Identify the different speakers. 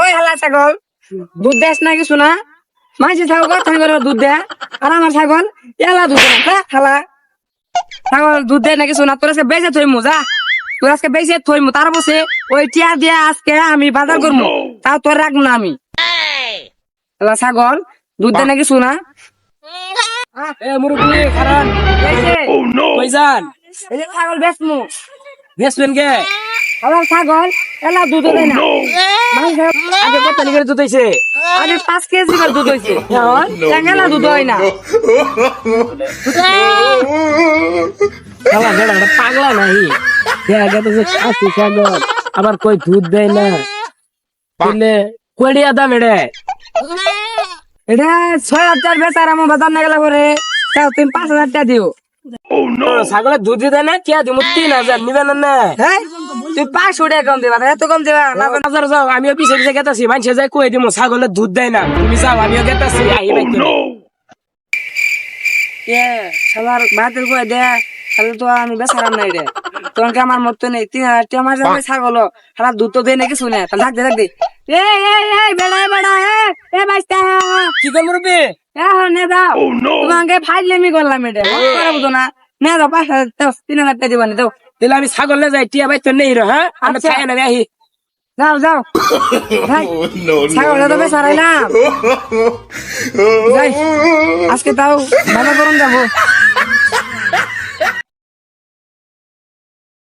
Speaker 1: ওই হালা ছাগল। দুধ দেস না কিছু না? মাঝে ছাগল কথা করে দুধ দেয় আর আমার ছাগল এলা দুধ না হালা। ছাগল দুধ দেয় না কিছু না তোর আজকে বেঁচে থই যা। তোর আজকে বেঁচে থই তার বসে ওই টিয়া দিয়ে আজকে আমি বাজার করব তাও তোর রাখব না আমি। হালা ছাগল দুধ দেয় না কিছু না।
Speaker 2: এ খারান
Speaker 1: এই ছাগল বেচমু।
Speaker 2: বেসবেন কে?
Speaker 1: হালা ছাগল এলা দুধ দেয় না। মাঝে
Speaker 2: আগে কত লিখে দুধ হইছে?
Speaker 1: আগে পাঁচ কেজি করে দুধ হয়েছে এখন চ্যাংলা দুধ হয় না।
Speaker 2: খালা বেড়া পাগলা নাই। দেখা তো খাসি ছাগল আবার কই দুধ দেয় না। বললে কড়িয়া দাম এড়ে।
Speaker 1: এটা ছয় হাজার বেচার আমার বাজার না গেলে পরে। তাও তুমি পাঁচ হাজার টাকা দিও।
Speaker 2: ছাগলের দুধ দেয় না কে দিব তিন হাজার নিবেন না।
Speaker 1: হ্যাঁ? তুই পাঁচশো টাকা কম দিবা এত কম দিবা? না
Speaker 2: হাজার যাও আমিও পিছে পিছে গেতাছি মানুষে যাই কই দিব ছাগলের দুধ দেয় না। তুমি যাও আমিও গেতাছি আহি বাইক
Speaker 1: এ ভাতের কয়ে দে তাহলে তো আমি বেচারাম নাই রে। তোমাকে আমার মতো নেই? তিন হাজার টাকা মাস যাবে ছাগল সারা দুধ তো দেয় নাকি শুনে তাহলে থাকতে থাকতে এ এ এ বেড়া বেড়া এ বাইস্তা।
Speaker 2: কি
Speaker 1: নে দাও তোমাকে ফাইলেমি করলাম এটা। না। নে দাও পাঁচ হাজার দাও তিন হাজার টাকা দিবা দাও।
Speaker 2: তাহলে আমি ছাগলে যাই টিয়া বাইক তো নেই রে হ্যাঁ? আমি
Speaker 1: আচ্ছা।
Speaker 2: খাই না আহি।
Speaker 1: যাও যাও। ছাগল তো বেচারাই না। আজকে তাও ভালো করুন যাব।